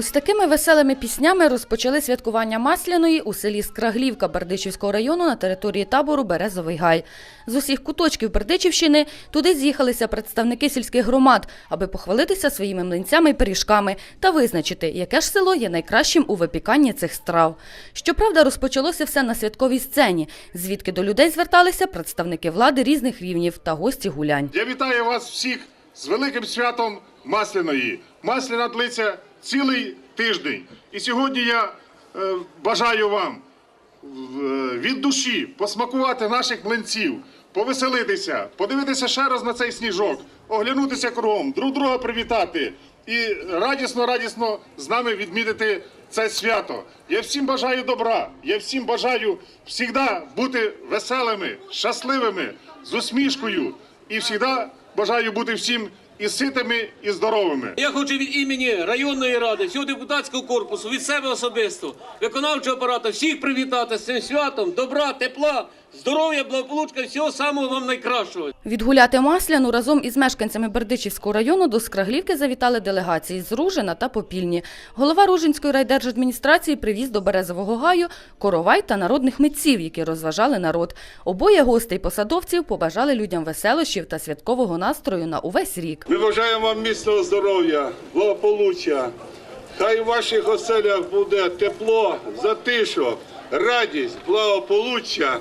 Ось такими веселими піснями розпочали святкування Масляної у селі Скраглівка Бердичівського району на території табору Березовий Гай. З усіх куточків Бердичівщини туди з'їхалися представники сільських громад, аби похвалитися своїми млинцями і пиріжками та визначити, яке ж село є найкращим у випіканні цих страв. Щоправда, розпочалося все на святковій сцені, звідки до людей зверталися представники влади різних рівнів та гості гулянь. Я вітаю вас всіх з великим святом Масляної. Масляна длиться цілий тиждень. І сьогодні я е, бажаю вам е, від душі посмакувати наших млинців, повеселитися, подивитися ще раз на цей сніжок, оглянутися кругом, друг друга привітати і радісно, радісно з нами відмітити це свято. Я всім бажаю добра, я всім бажаю завжди бути веселими, щасливими, з усмішкою і завжди бажаю бути всім і ситими, і здоровими. Я хочу від імені районної ради, всього депутатського корпусу, від себе особисто, виконавчого апарату, всіх привітати з цим святом, добра, тепла, здоров'я, благополучка, всього самого вам найкращого. Відгуляти Масляну разом із мешканцями Бердичівського району до Скраглівки завітали делегації з Ружина та Попільні. Голова Ружинської райдержадміністрації привіз до Березового гаю коровай та народних митців, які розважали народ. Обоє гостей посадовців побажали людям веселощів та святкового настрою на увесь рік. Ми бажаємо вам міцного здоров'я, благополуччя. Хай у ваших оселях буде тепло, затишок, радість, благополуччя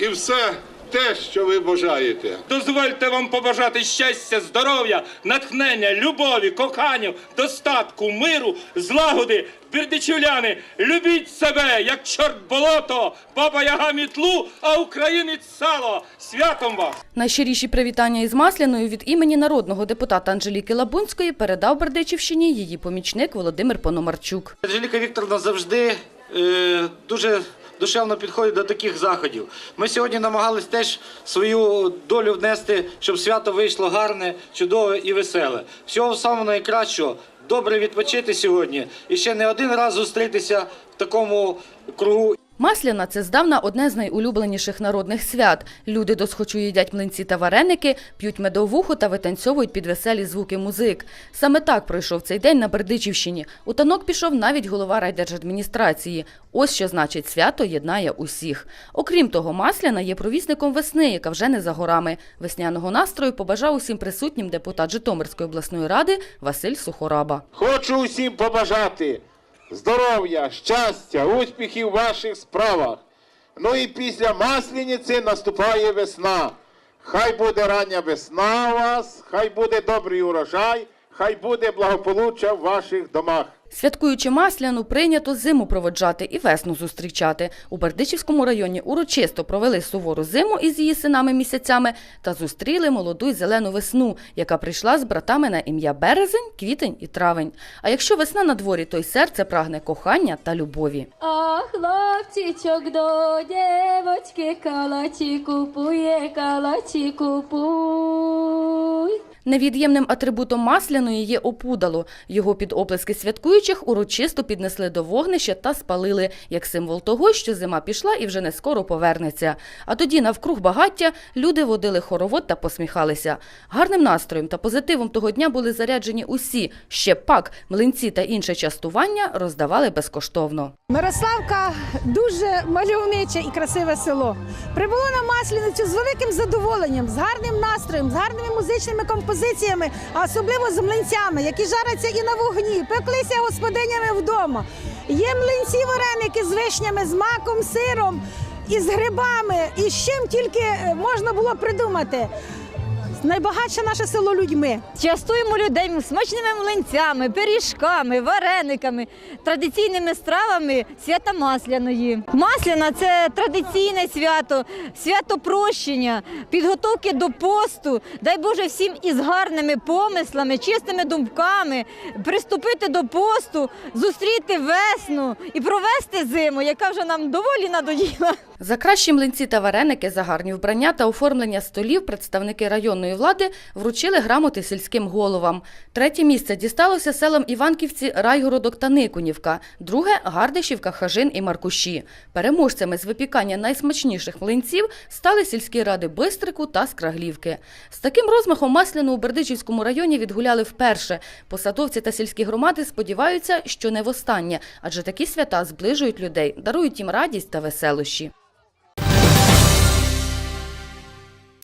і все те, що ви бажаєте. Дозвольте вам побажати щастя, здоров'я, натхнення, любові, коханню, достатку, миру, злагоди. Бердичівляни, любіть себе, як чорт болото, баба яга мітлу, а українець сало. Святом вас! Найщиріші привітання із Масляною від імені народного депутата Анжеліки Лабунської передав Бердичівщині її помічник Володимир Пономарчук. Анжеліка Вікторовна завжди е, дуже душевно підходить до таких заходів. Ми сьогодні намагались теж свою долю внести, щоб свято вийшло гарне, чудове і веселе. Всього самого найкращого. Добре відпочити сьогодні і ще не один раз зустрітися в такому кругу. Масляна – це здавна одне з найулюбленіших народних свят. Люди досхочу їдять млинці та вареники, п'ють медовуху та витанцьовують під веселі звуки музик. Саме так пройшов цей день на Бердичівщині. У танок пішов навіть голова райдержадміністрації. Ось що значить свято єднає усіх. Окрім того, Масляна є провісником весни, яка вже не за горами. Весняного настрою побажав усім присутнім депутат Житомирської обласної ради Василь Сухораба. Хочу усім побажати здоров'я, щастя, успіхів у ваших справах. Ну і після Масляниці наступає весна. Хай буде рання весна у вас, хай буде добрий урожай, хай буде благополуччя в ваших домах. Святкуючи Масляну, прийнято зиму проводжати і весну зустрічати. У Бердичівському районі урочисто провели сувору зиму із її синами-місяцями та зустріли молоду й зелену весну, яка прийшла з братами на ім'я Березень, Квітень і Травень. А якщо весна на дворі, то й серце прагне кохання та любові. А хлопчичок до дівочки калачі купує, калачі купуй. Невід'ємним атрибутом масляної є опудало. Його під оплески святкуючих урочисто піднесли до вогнища та спалили, як символ того, що зима пішла і вже не скоро повернеться. А тоді навкруг багаття люди водили хоровод та посміхалися. Гарним настроєм та позитивом того дня були заряджені усі. Ще пак млинці та інше частування роздавали безкоштовно. Мирославка дуже мальовниче і красиве село. Прибуло на Масляницю з великим задоволенням, з гарним настроєм, з гарними музичними композиціями, а особливо з млинцями, які жаряться і на вогні, пеклися господинями вдома. Є млинці вареники з вишнями, з маком, сиром, і з грибами, і з чим тільки е, можна було придумати. Найбагатше наше село людьми. Частуємо людей смачними млинцями, пиріжками, варениками, традиційними стравами свята Масляної. Масляна це традиційне свято, свято прощення, підготовки до посту. Дай Боже всім із гарними помислами, чистими думками приступити до посту, зустріти весну і провести зиму, яка вже нам доволі надоїла. За кращі млинці та вареники, за гарні вбрання та оформлення столів представники районної влади вручили грамоти сільським головам. Третє місце дісталося селам Іванківці, Райгородок та Никунівка, друге Гардишівка, Хажин і Маркуші. Переможцями з випікання найсмачніших млинців стали сільські ради Бистрику та Скраглівки. З таким розмахом масляну у Бердичівському районі відгуляли вперше. Посадовці та сільські громади сподіваються, що не востаннє, адже такі свята зближують людей, дарують їм радість та веселощі.